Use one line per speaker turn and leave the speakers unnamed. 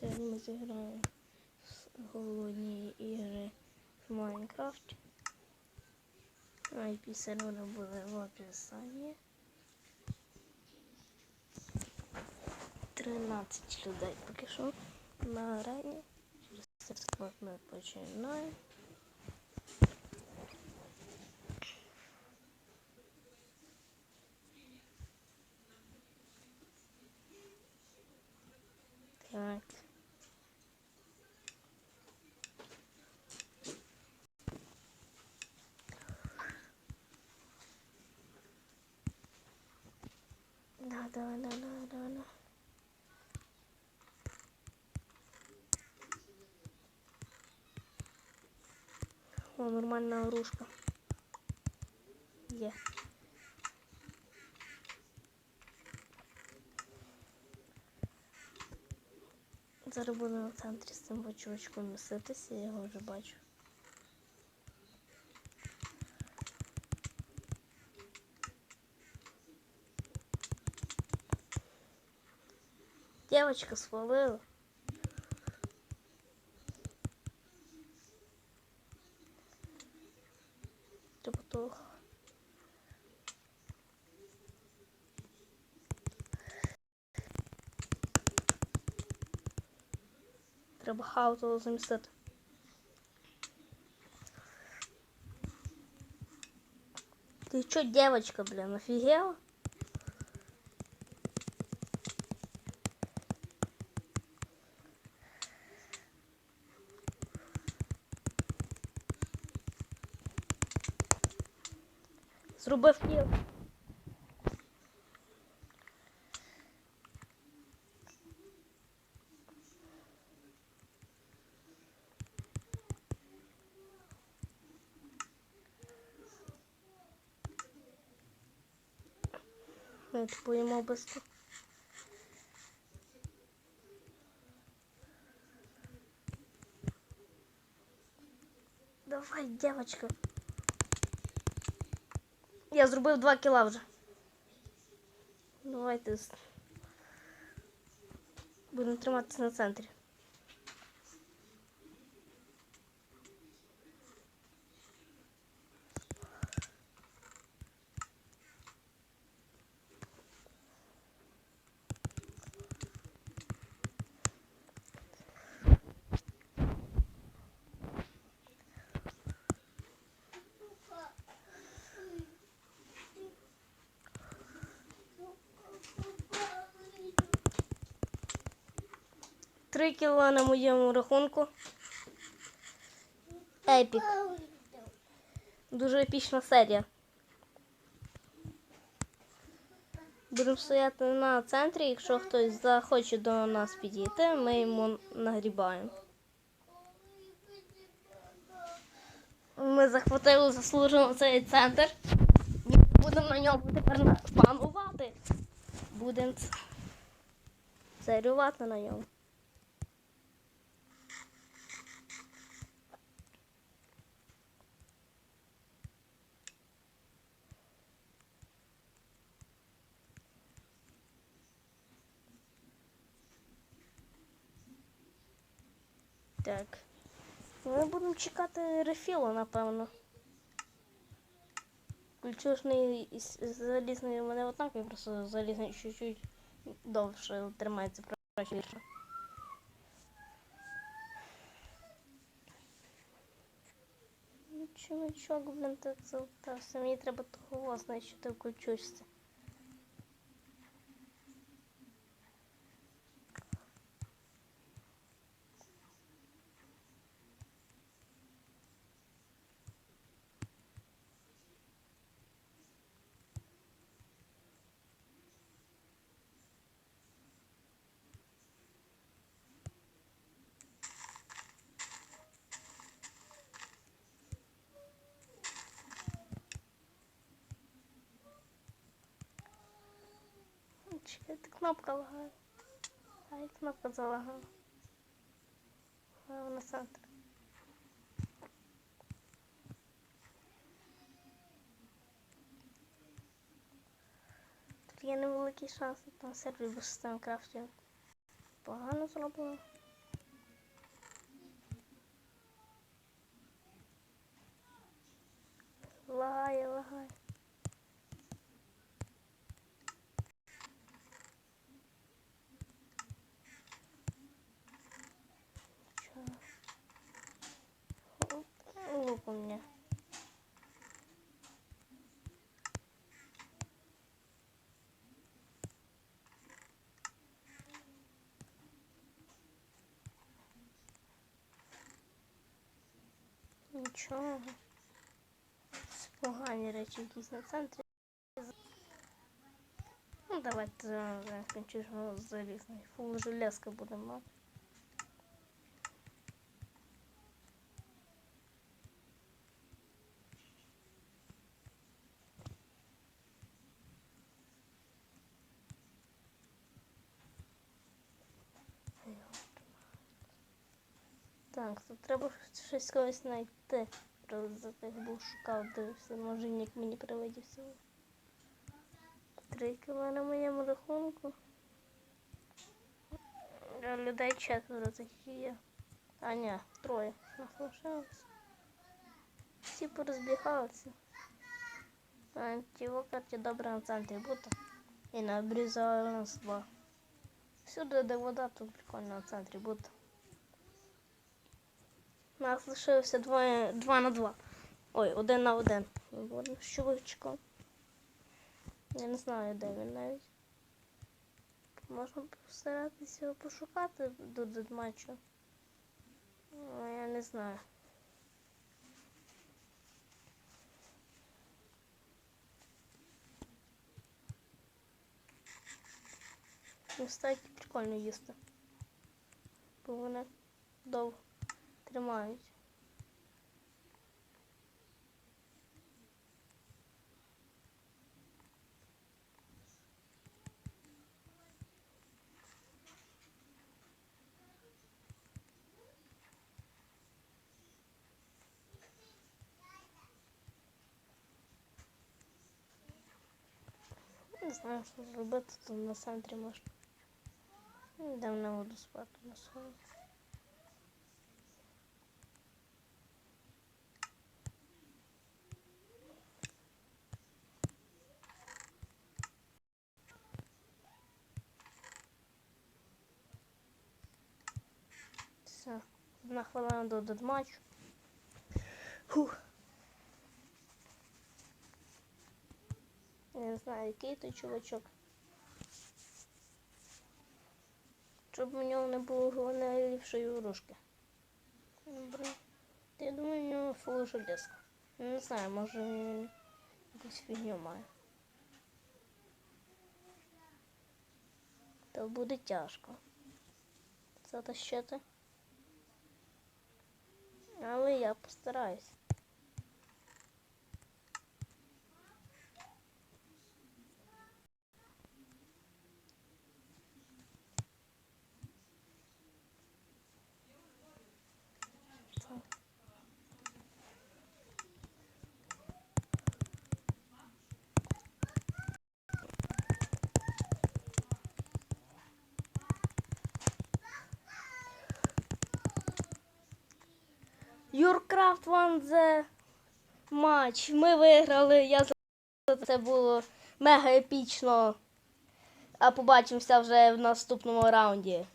Сьогодні ми зіграємо голодні ігри в Майнкрафті. IP сервера буде в описанні. 13 людей поки що на арені. Через 30 минут ми починаємо. Так. Да, да, да, да, да, да. О, нормальна грушка. Є. Зараз буду на центрі з цим чувачком міситися, я його вже бачу. Девочка свалила. Ти потух. Треба хауту замістити. Ты чё, девочка, блин, офигела? Зробив кіл. Ми поїмо быстро. Давай, девочка. Я зробив 2 кіла вже. Давайте. Будемо триматися на центрі. Три кіла на моєму рахунку. Епік. Дуже епічна серія. Будемо стояти на центрі, якщо хтось захоче до нас підійти, ми йому нагрібаємо. Ми захватили заслужено цей центр. Будемо на ньому тепер панувати. Будемо царювати на ньому. Так. Ми будемо чекати рефілу, напевно. Ключушний і залізний у мене однаковий, просто залізний чуть-чуть довше тримається. Ну, Чувачок, блін, так залутався. Мені треба того знищити в ключушці. Что-то кнопка лагает. А и кнопка залагала. А, на центр. Тут є невеликий шанс, там сервер був з крафтів. Погано зроблено. Лагає, Нічого. Погані речі якісь на центрі. Ну, давайте закінчимо залізний. Фул железка будемо. Так, тут треба щось когось знайти. За тих був шукав, дивився, може нік мені привидівся. Кіла на моєму рахунку. Людей четверо такі є. А ні, троє. Нас лишилось. Всі порозбігалися. А ті в добре на центрі бути. І на обрізали нас два. Всюди, де вода, тут прикольно на центрі бути. Нас лишилося двоє, два на два. Ой, один на один. Будемо з чоловічком. Я не знаю, де він навіть. Можна постаратися його пошукати до дедматчу. Але я не знаю. Ну, стайки прикольно їсти. Бо вони довго тримають. Не знаю, що зробити, то на центрі можна. Йдемо на воду спати на свою. Все, одна хвилина до дедматчу. Фух. Я не знаю, який той чувачок. Щоб у нього не було найліпшої ворожки. Добре. Я думаю, у нього фул железка. Не знаю, може він якусь фігню має. То буде тяжко. Затащити. Але я постараюсь. Юркрафт won the матч. Ми виграли. Я за- це було мега епічно. А побачимося вже в наступному раунді.